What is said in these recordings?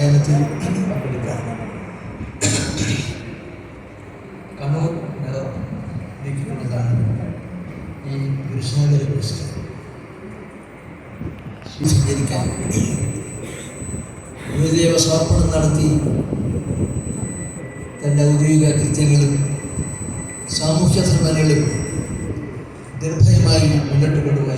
ലേലത്തിൽ പങ്കെടുക്കാറുണ്ട് കണ്ണൂർ ലഭിക്കുന്നതാണ് ഈ പുരസ്കാരം സഞ്ചരിക്കാൻ ഗുരുദേവ സമർപ്പണം നടത്തി തന്റെ ഔദ്യോഗിക കൃത്യങ്ങളും സാമൂഹ്യ ധർമ്മങ്ങളും നിർഭയമായി മുന്നോട്ട് കൊണ്ടുപോയ.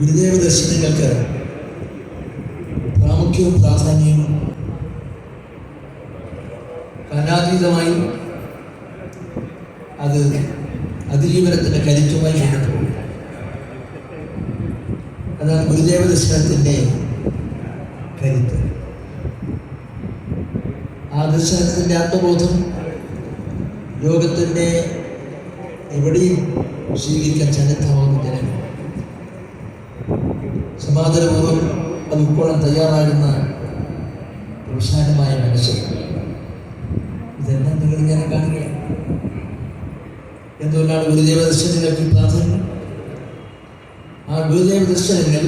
ഗുരുദേവ ദർശനങ്ങൾക്ക് പ്രാമുഖ്യവും പ്രാധാന്യവും കാലാതീതമായി അത് അതിജീവനത്തിന്റെ കരുത്തുമായി മുന്നോട്ട് അതാണ് ഗുരുദേവ ദർശനത്തിന്റെ കരുത്ത്. ആ ദർശനത്തിന്റെ ആത്മബോധം ലോകത്തിന്റെ എവിടെയും സ്വീകരിക്കാൻ സന്നദ്ധമാകുന്ന ജനങ്ങൾ. സമാധാനപൂർവം അത് ഉൾക്കൊള്ളാൻ തയ്യാറാകുന്ന വിശാലമായ മനസ്സ്. ഇതെല്ലാം നിങ്ങളിങ്ങനെ കാണുകയാണ് എന്തുകൊണ്ടാണ് ഗുരുദേവ ദർശനങ്ങൾക്ക് പ്രാധാന്യം? ആ ഗുരുദേവ ദർശനങ്ങൾ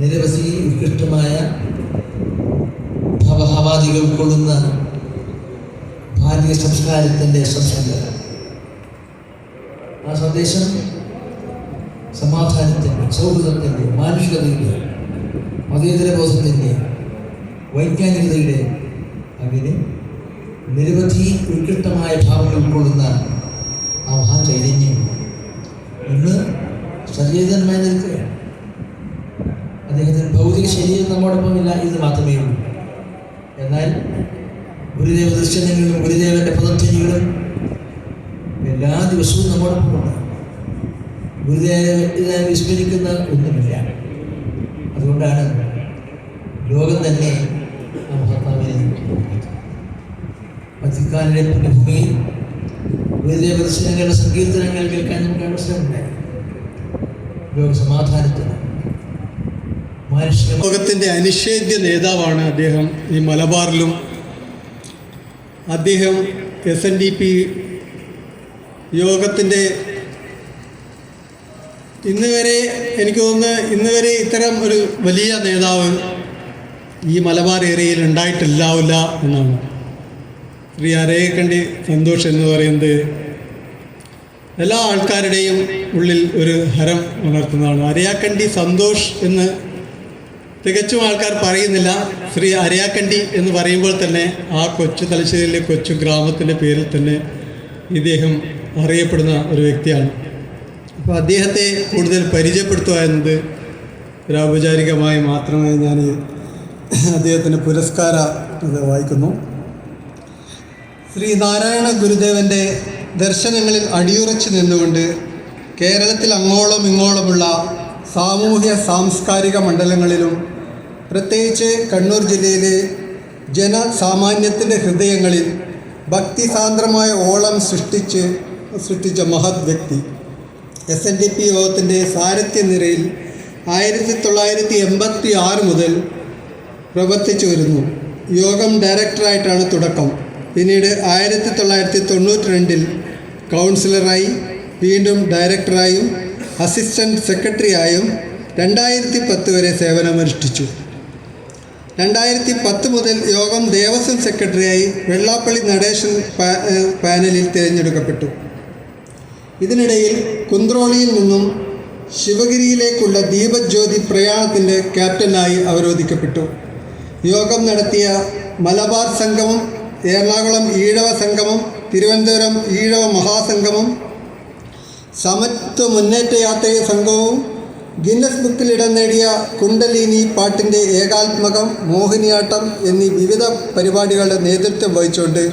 നിരവധി ഉത്കൃഷ്ടമായ ഭവഹവാദികൾ ഉൾക്കൊള്ളുന്ന ഭാരതീയ സംസ്കാരത്തിന്റെ സംസ്കാരം ആ സന്ദേശം സമാധാനത്തിന്റെ സൗഹൃദത്തിന്റെ മാനുഷികതയുടെ മതേതര ബോധത്തിന്റെ വൈജ്ഞാനികതയുടെ അങ്ങനെ നിരവധി ഉത്കൃഷ്ടമായ ഭാവങ്ങൾ ഉൾക്കൊള്ളുന്ന ആ മഹാചൈതന്യം ഇന്ന് സചേതനമായി നിൽക്കുകയാണ്. അദ്ദേഹത്തിന് ഭൗതിക ശരീരം നമ്മോടൊപ്പം ഇല്ല ഇത് മാത്രമേ ഉള്ളൂ. എന്നാൽ ഗുരുദേവ ദർശനങ്ങളും ഗുരുദേവന്റെ പദധ്വനികളും എല്ലാ ദിവസവും നമ്മോടൊപ്പമുണ്ട്. ഗുരുദേവനെ വിസ്മരിക്കുന്ന ഒന്നുമില്ല. അതുകൊണ്ടാണ് ലോകം തന്നെ ആ മഹാത്മാവിനെ വത്തിക്കാനിലെ പുണ്യഭൂമിയിൽ ഗുരുദേവ ദർശനങ്ങളുടെ സങ്കീർത്തനങ്ങൾ കേൾക്കാൻ നമുക്ക് അവസരമുണ്ടായി ലോക സമാധാനത്തിന് ലോകത്തിന്റെ അനിഷേധ്യ നേതാവാണ് അദ്ദേഹം. ഈ മലബാറിലും അദ്ദേഹം എസ് എൻ ഡി പി യോഗത്തിന്റെ ഇന്ന് വരെ എനിക്ക് തോന്നുന്നു ഇന്ന് വരെ ഇത്തരം ഒരു വലിയ നേതാവ് ഈ മലബാർ ഏരിയയിൽ ഉണ്ടായിട്ടില്ലാവില്ല എന്നാണ്. ശ്രീ അരയക്കണ്ടി സന്തോഷ് എന്ന് പറയുന്നത് എല്ലാ ആൾക്കാരുടെയും ഉള്ളിൽ ഒരു ഹരം ഉണർത്തുന്നതാണ്. അരയാക്കണ്ടി സന്തോഷ് എന്ന് തികച്ചും ആൾക്കാർ പറയുന്നില്ല. ശ്രീ അരയാക്കണ്ടി എന്ന് പറയുമ്പോൾ തന്നെ ആ കൊച്ചു തലശ്ശേരിയിലെ കൊച്ചു ഗ്രാമത്തിന്റെ പേരിൽ തന്നെ ഇദ്ദേഹം അറിയപ്പെടുന്ന ഒരു വ്യക്തിയാണ്. അപ്പോൾ അദ്ദേഹത്തെ കൂടുതൽ പരിചയപ്പെടുത്തുക എന്നത് ഒരു ഔപചാരികമായി മാത്രമേ ഞാൻ അദ്ദേഹത്തിന് പുരസ്കാര ഇത് വായിക്കുന്നു. ശ്രീ നാരായണ ഗുരുദേവന്റെ ദർശനങ്ങളിൽ അടിയുറച്ചു നിന്നുകൊണ്ട് കേരളത്തിൽ അങ്ങോളം ഇങ്ങോളമുള്ള സാമൂഹ്യ സാംസ്കാരിക മണ്ഡലങ്ങളിലും പ്രത്യേകിച്ച് കണ്ണൂർ ജില്ലയിലെ ജനസാമാന്യത്തിന്റെ ഹൃദയങ്ങളിൽ ഭക്തിസാന്ദ്രമായ ഓളം സൃഷ്ടിച്ച് സൃഷ്ടിച്ച മഹത് വ്യക്തി. എസ് എൻ ഡി പി യോഗത്തിന്റെ സാരഥ്യ നിരയിൽ ആയിരത്തി തൊള്ളായിരത്തി എൺപത്തി ആറ് മുതൽ പ്രവർത്തിച്ചു വരുന്നു. യോഗം ഡയറക്ടറായിട്ടാണ് തുടക്കം. പിന്നീട് ആയിരത്തി തൊള്ളായിരത്തി തൊണ്ണൂറ്റി രണ്ടിൽ കൗൺസിലറായി വീണ്ടും ഡയറക്ടറായും അസിസ്റ്റന്റ് സെക്രട്ടറിയായും രണ്ടായിരത്തി പത്ത് വരെ സേവനമനുഷ്ഠിച്ചു. രണ്ടായിരത്തി പത്ത് മുതൽ യോഗം ദേവസ്വം സെക്രട്ടറിയായി വെള്ളാപ്പള്ളി നടേശൻ പാനലിൽ തിരഞ്ഞെടുക്കപ്പെട്ടു. ഇതിനിടയിൽ കുന്ത്രോളിയിൽ നിന്നും ശിവഗിരിയിലേക്കുള്ള ദീപജ്യോതി പ്രയാണത്തിന്റെ ക്യാപ്റ്റനായി അവരോധിക്കപ്പെട്ടു. യോഗം നടത്തിയ മലബാർ സംഗമം എറണാകുളം ഈഴവ സംഗമം തിരുവനന്തപുരം ഈഴവ മഹാസംഗമം സമത്വ മുന്നേറ്റ യാത്രയ സംഘവും ഗിന്നസ് ബുക്കിൽ ഇടം നേടിയ കുണ്ടലിനി പാട്ടിന്റെ ഏകാത്മകം മോഹിനിയാട്ടം എന്നീ വിവിധ പരിപാടികളുടെ നേതൃത്വം വഹിച്ചുകൊണ്ട്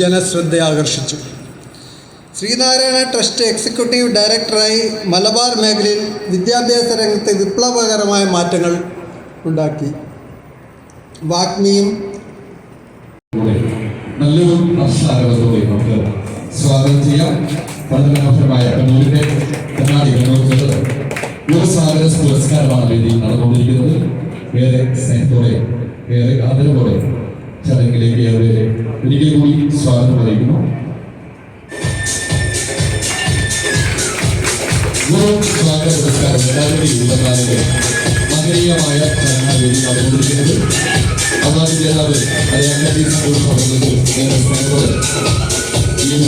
ജനശ്രദ്ധ ആകർഷിച്ചു. ശ്രീനാരായണ ട്രസ്റ്റ് എക്സിക്യൂട്ടീവ് ഡയറക്ടറായി മലബാർ മേഖലയിൽ വിദ്യാഭ്യാസ രംഗത്ത് വിപ്ലവകരമായ മാറ്റങ്ങൾ ഉണ്ടാക്കി. വാഗ്മിയും നല്ലൊരു നമുക്ക് സ്വാഗതം ചെയ്യാം. വളരെ മനോഹരമായ കണ്ണൂരിന്റെ കണ്ണാടി കണ്ണൂർ യുവസാഗര പുരസ്കാരമാണ് വേദിയിൽ നടന്നുകൊണ്ടിരിക്കുന്നത്. ഏറെ സ്നേഹത്തോടെ ഏറെ ആദരവോടെ ചടങ്ങിലേക്ക് ഏറെ ഒരിക്കൽ കൂടി സ്വാഗതം അറിയിക്കുന്നു സ്വാഗത പുരസ്കാരം രണ്ടായിരത്തി ഇരുപത്തിനാലിലെ മഹനീയമായ വേദി നടന്നുകൊണ്ടിരിക്കുന്നത് അവാർഡ് ജേതാവ് അയാളി സ്കൂൾ പഠനത്തിൽ ഈ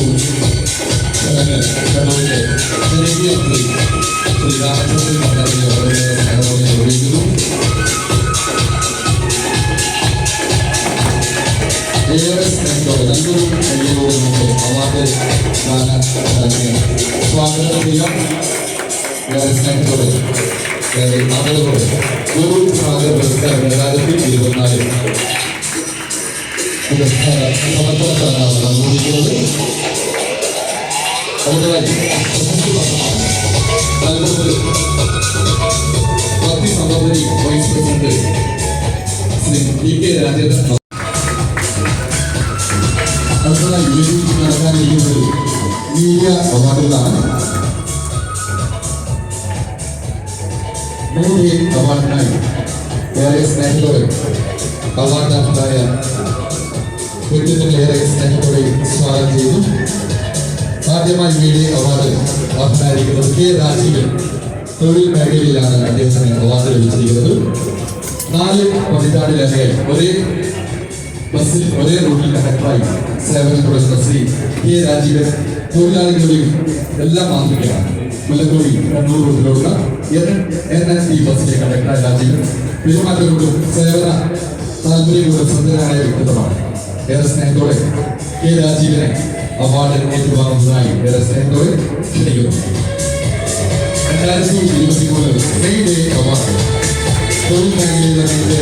കണ്ണൂരിന്റെ ജനകീയ ശ്രീ ശ്രീ രാമചന്ദ്രൻ ഭണ്ഡാരിയെ വളരെയേറെ സ്നേഹത്തോടെ നിർവഹിക്കുന്നു ഏറെ സ്നേഹത്തോടെ നല്ലൊരു കയ്യോടെ നമുക്ക് അവാർഡ് സ്വാഗതം ചെയ്യാം ഏറെ സ്നേഹത്തോടെ ഏറെ ആദരവോടെ ഗുരു സാഗർ പുരസ്കാരം രണ്ടായിരത്തി ഇരുപത്തിനാല് പുരസ്കാര സമർപ്പണത്താണ് നടന്നുകൊണ്ടിരിക്കുന്നത് അടുത്തതായി പ്രശസ്തി പത്രമാണ് നൽകുന്നത് ഭക്തി സഹോദരി vice president Shri P K Rajendran അടുത്തതായി വേദിയിൽ നടക്കാനിരിക്കുന്നത് മീഡിയ അവാർഡുകളാണ് മൂന്ന് അവാർഡിനായി ഏറെ സ്നേഹത്തോടെ അവാർഡ് അർഹരായ വ്യക്തിത്വങ്ങളേറെ സ്നേഹത്തോടെ സ്വാഗതം ചെയ്തു ആദ്യമായി മീഡിയ അവാർഡ് അർഹനായിരിക്കുന്നത് കെ രാജീവൻ തൊഴിൽ മേഖലയിലാണ് അദ്ദേഹത്തിന് അവാർഡ് ലഭിച്ചിരിക്കുന്നത് നാല് പതിറ്റാണ്ടിലേറെ ഒരേ ബസ്സിൽ ഒരേ റൂട്ടിൽ കണ്ടക്ടറായി സേവനം തുടരുന്ന ശ്രീ കെ രാജീവൻ തൊഴിലാളികളുടെയും എല്ലാം മാതൃകയാണ് मतलब कोई नौ रोज लोग का ये एन एस बस के कनेक्ट है राज्य में फिर मात्र कुछ सेवना तांत्रिक उधर संदेह आए रुकते तो मार एरस ने तोड़े के राज्य में अवार्ड एक एक बार उठाई एरस ने तोड़े क्या यो अंतर्राष्ट्रीय दिवस की बोले नई डे अवार्ड कोई नहीं लेकर के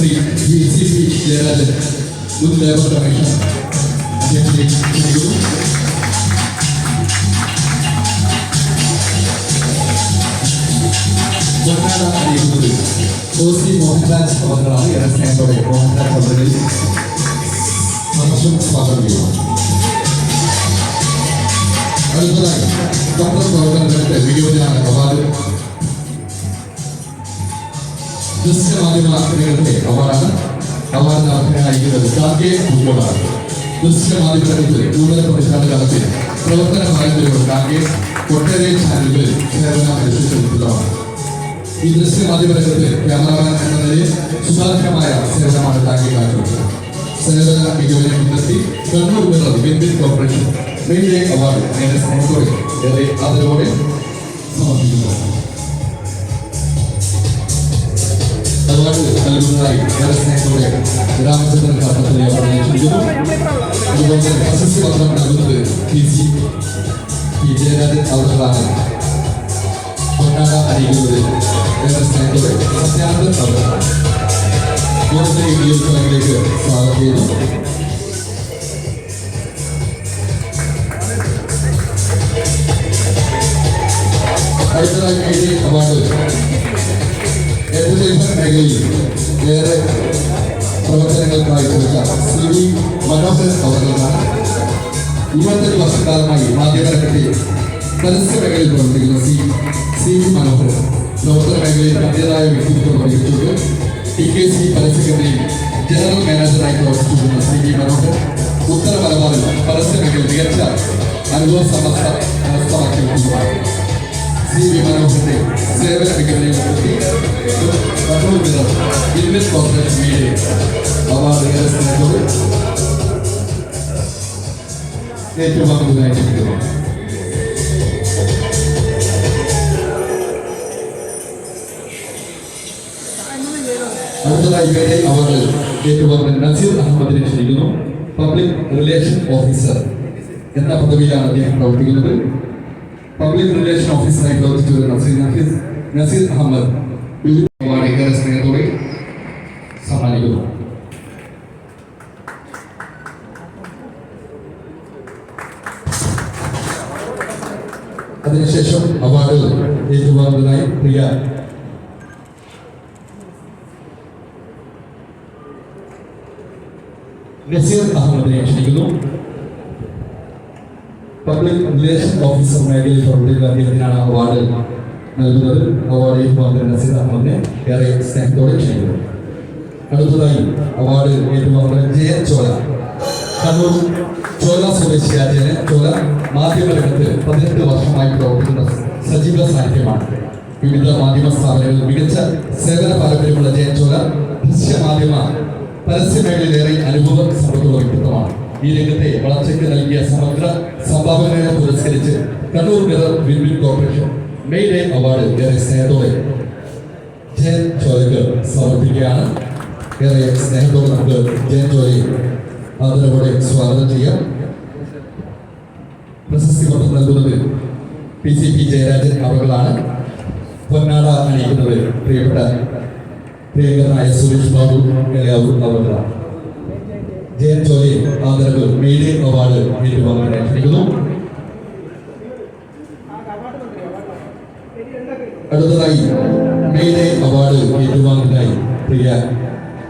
Shri G C P Jayarajan മുൻ ലേബർ കമ്മീഷൻ അറിയിക്കുന്നത് ഒ സി മോഹൻദാസ് അവരുകളാണ് ഏറെ സ്നേഹത്തോടെ മോഹൻദാസ് അവരുടെ സ്വാഗതം ചെയ്യുന്നത് അടുത്തതായി ഡോക്ടർ പ്രവർത്തനങ്ങളുടെ വിയോജന അവാർഡ് ദൃശ്യമാധ്യമ രംഗത്തെ അവാർഡാണ്. അവാർഡ് അർഹനായിരിക്കുന്നത് കാർഗെ ഫുട്ബോളാണ് ദൃശ്യമാധ്യമ രംഗത്ത് കൂടുതൽ പതിറ്റാണ്ട് കാലത്തിൽ പ്രവർത്തന പാരമ്പര്യമുള്ള കാർഗെ ഒട്ടേറെ ചാനലുകളിൽ സേവനം അനുഷ്ഠിച്ചിട്ടുള്ളതാണ് ഈ ദൃശ്യമാധ്യമ രംഗത്ത് ക്യാമറമാൻ എന്ന നിലയിൽ സുതാര്യമായ സേവനമാണ് കാർഗെ കാട്ടുന്നത് സേവന മികവിനെ മുൻനിർത്തി Kannur Mirror win win corporation main award ഏറെ സ്നേഹത്തോടെ ഏറെ ആദരവോടെ സമർപ്പിക്കുന്നു. അവാർഡ് നൽകുന്നതായി ഏറെ സ്നേഹത്തോടെ രാമചന്ദ്രൻ കർമ്മത്തിലെ അവാർഡ് നൽകിയിരുന്നു അതുപോലെ തന്നെ പ്രശസ്തി പത്രം നൽകുന്നത് പി സി പി ജയരാജൻ അവർക്കാണ് പൊന്നാട അറിയിക്കുന്നത് ഏറെ സ്നേഹത്തോടെ സത്യാനന്ദൻ അവർക്കാണ് ഇന്നത്തെ വീഡിയോ ചാനലിലേക്ക് സ്വാഗതം ചെയ്യുന്നു. അടുത്തതായി അവാർഡ് മേഖലയിൽ ഏറെ പ്രവർത്തനങ്ങൾ കാഴ്ചവെച്ച സി വി മനോഹരൻ അവர்களാണ് ഇരുപത്തഞ്ച് വർഷക്കാലമായി മാധ്യമരംഗത്തിൽ പരസ്യ മേഖലയിൽ പ്രവർത്തിക്കുന്ന സി സി വി മനോഹരൻ പ്രവർത്തന മേഖലയിൽ തന്റേതായ വ്യക്തിത്വം പ്രകടിപ്പിച്ചുകൊണ്ട് ടി കെ സി പരസ്യകൃതിയിൽ ജനറൽ മാനേജറായി പ്രവർത്തിച്ചിരുന്ന സി വി മനോഹരൻ ഉത്തര മലബാറിൽ പരസ്യ മേഖലയിൽ മികച്ച അനുഭവ സമസ്ത വ്യവസ്ഥമാക്കിയിട്ടുള്ളതാണ് സി വി മനോഹരന്റെ സേവന മികവിനെ മുൻനിർത്തി Kannur Mirror invest corporation media award സ്നേഹത്തോടെ ഏറ്റുവാങ്ങുന്നതായി ക്ഷണിക്കുന്നു അടുത്തതായി വേറെ അവർ ഏറ്റുവാങ്ങുന്ന നസീർ അഹമ്മദിനെ ക്ഷണിക്കുന്നു പബ്ലിക് റിലേഷൻ ഓഫീസർ എന്ന പദവിയിലാണ് അദ്ദേഹം പ്രവർത്തിക്കുന്നത്. പബ്ലിക് റിലേഷൻ ഓഫീസറായി വരുന്ന ശ്രീ നഫീസ് നസീർ അഹമ്മദ് ഏറെ സ്നേഹത്തോടെ സമ്മാനിക്കുന്നു അതിനുശേഷം അവാർഡ് ഏറ്റുവാങ്ങുന്നതിനായി പ്രിയ. നസീർ അഹമ്മദിനെ ക്ഷണിക്കുന്നു. പബ്ലിക് റിലേഷൻ ഓഫീസർ മേഖലയിൽ പ്രവർത്തിക്കുന്ന അദ്ദേഹത്തിനാണ് അവാർഡ് നൽകുന്നത്. അവാർഡ് ഏറ്റുവാങ്ങുന്ന നസീർ അഹമ്മദിനെ ഏറെ സ്നേഹത്തോടെ ക്ഷണിക്കുന്നു. അടുത്തതായി അവാർഡ് ഏറ്റുവാങ്ങുന്ന ജയ ചോല. കണ്ണൂർ ചോല സ്വദേശിയായ ചോല മാധ്യമരംഗത്ത് പതിനെട്ട് വർഷമായി പ്രവർത്തിക്കുന്ന സജീവ സാന്നിധ്യമാണ് വിവിധ മാധ്യമ സ്ഥാപനങ്ങളിൽ മികച്ച സേവന പാരമ്പര്യമുള്ള ജയൻ ചോല ദൃശ്യമാധ്യമ പരസ്യ മേഖലയിലേറെ അനുഭവ സമ്പത്തുള്ള വ്യക്തിത്വമാണ് ഈ രംഗത്തെ വളർച്ചയ്ക്ക് നൽകിയ സമഗ്ര സംഭാവനകളെ പുരസ്കരിച്ച് Kannur Mirror win win corporation May Day award ഏറെ സ്നേഹത്തോടെ ജയൻ ചോലയ്ക്ക് സമർപ്പിക്കുകയാണ്. ഏറെ സ്നേഹത്തോടെ നമുക്ക് ജയൻ ചോലയെ ആദരവോടെ സ്വാഗതം ചെയ്യാം. പ്രശസ്തി പത്രം നൽകുന്നത് പി സി പി ജയരാജൻ അവകളാണ് പൊന്നാട അണിയിക്കുന്നത് പ്രിയപ്പെട്ട പ്രിയങ്കരനായ സുരേഷ് ബാബു അവകളാണ് ജയൻ ചോലയെ ആദരവ് മെയ്ഡേ അവാർഡ് ഏറ്റുവാങ്ങാനായി ക്ഷണിക്കുന്നു അടുത്തതായി മെയ്ഡേ അവാർഡ് ഏറ്റുവാങ്ങുന്നതിനായി പ്രിയ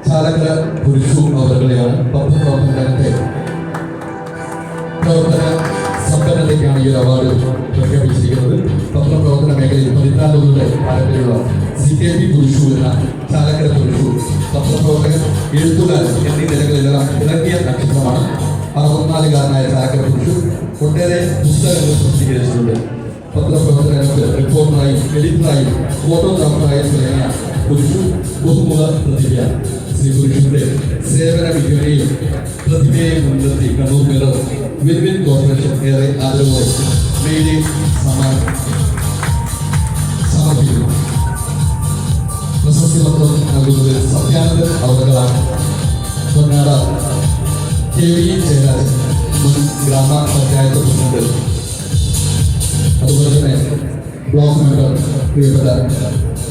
ചാലക്കര പുരുഷു അവരുടെയാണ് പത്രപ്രവർത്തന രംഗത്തെ പ്രവർത്തന സമ്പന്നതയ്ക്കാണ് ഈ ഒരു അവാർഡ് പ്രഖ്യാപിച്ചിരിക്കുന്നത്. പത്രപ്രവർത്തന മേഖലയിൽ പതിനാല് പാരമ്പര്യമുള്ള സി കെ പി പുരുഷു എന്ന ചാലക്കര പുരുഷു പത്രപ്രവർത്തകൻ എഴുത്തുകാരൻ എന്നീ നിലകളിലെല്ലാം ഇളക്കിയ നക്ഷത്രമാണ്. അറുപത്തിനാലുകാരനായ ചാലക്കര പുരുഷു ഒട്ടേറെ പുസ്തകങ്ങൾ പ്രസിദ്ധീകരിച്ചിട്ടുണ്ട്. പത്രപ്രവർത്തന രംഗത്ത് റിപ്പോർട്ടറായും എഡിറ്ററായും ഫോട്ടോഗ്രാഫറായും തുടങ്ങിയ പുരുഷു ബഹുമുഖ പ്രതിഭയാണ്. ശ്രീ പുരുഷന്റെ സേവന മികവിനെയും പ്രതിഭയെയും മുൻനിർത്തി കണ്ണൂർ മിറർ വിൻവിൻ കോർപ്പറേഷൻ ഏറെ ആദരവോടെ മെയിലെ സമ്മാനം. പത്രം നൽകുന്നത് സത്യാനന്ദൻ അവതകളാണ് പൊന്നാട കെ വി ജയരാജൻ മുൻ ഗ്രാമപഞ്ചായത്ത് പ്രസിഡന്റ് അതുപോലെ തന്നെ ബ്ലോക്ക് മെമ്പർ പ്രിയപ്പെട്ട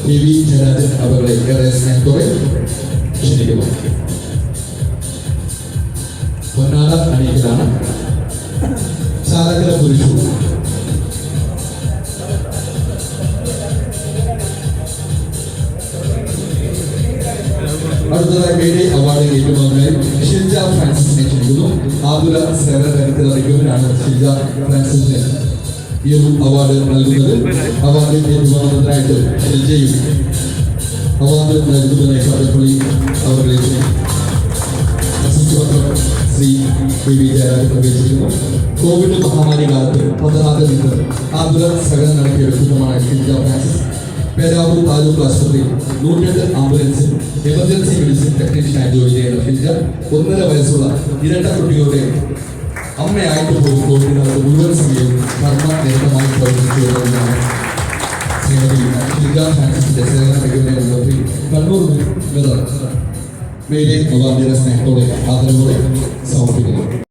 കെ വി ജയരാജൻ അവരുടെ ഏറെ സ്നേഹത്തോടെ ക്ഷണിക്കുന്നു പൊന്നാട അണിയിക്കലാണ് ചാലക്കര പുരുഷു അടുത്തതായി മേഡി അവാർഡ് ഏറ്റുവാങ്ങുന്നതിൽ ഷിൽജ ഫ്രാൻസിസിനെ ക്ഷണിക്കുന്നു. ആതുര സേവന രംഗത്തുള്ള മികവിനാണ് ഷിൽജ ഫ്രാൻസിസിന് ഈ ഒരു അവാർഡ് നൽകുന്നത്. അവാർഡ് ഏറ്റുവാങ്ങുന്നതിനായിട്ട് ഷിൽജയും അവാർഡ് നൽകുന്നതിനായി പദപ്പള്ളി അവരുടെ ശ്രീ പി വി ജയരാജൻ പ്രവേശിക്കുന്നു. കോവിഡ് മഹാമാരി കാലത്ത് പതനാഥ നിന്ന് ആതുര സേവനം നടത്തിയ വ്യക്തിത്വമാണ് ഷിൽജ ഫ്രാൻസിസ്. പേരാവൂർ താലൂക്ക് ആശുപത്രി നൂറ്റെട്ട് ആംബുലൻസിൽ എമർജൻസി മെഡിസിൻ ടെക്നീഷ്യനായി ജോലി ചെയ്യുന്ന ഒന്നര വയസ്സുള്ള ഇരട്ട കുട്ടികളുടെ അമ്മയായിട്ട് പോലും കോവിഡിനകത്ത് മുഴുവൻ സമയവും കർമ്മ നേരമായി പ്രവർത്തിച്ചു വരുന്നതാണ് ശ്രീമതി മിറർ മേലെ സ്നേഹത്തോടെ ആദരവോടെ സമർപ്പിക്കുന്നു.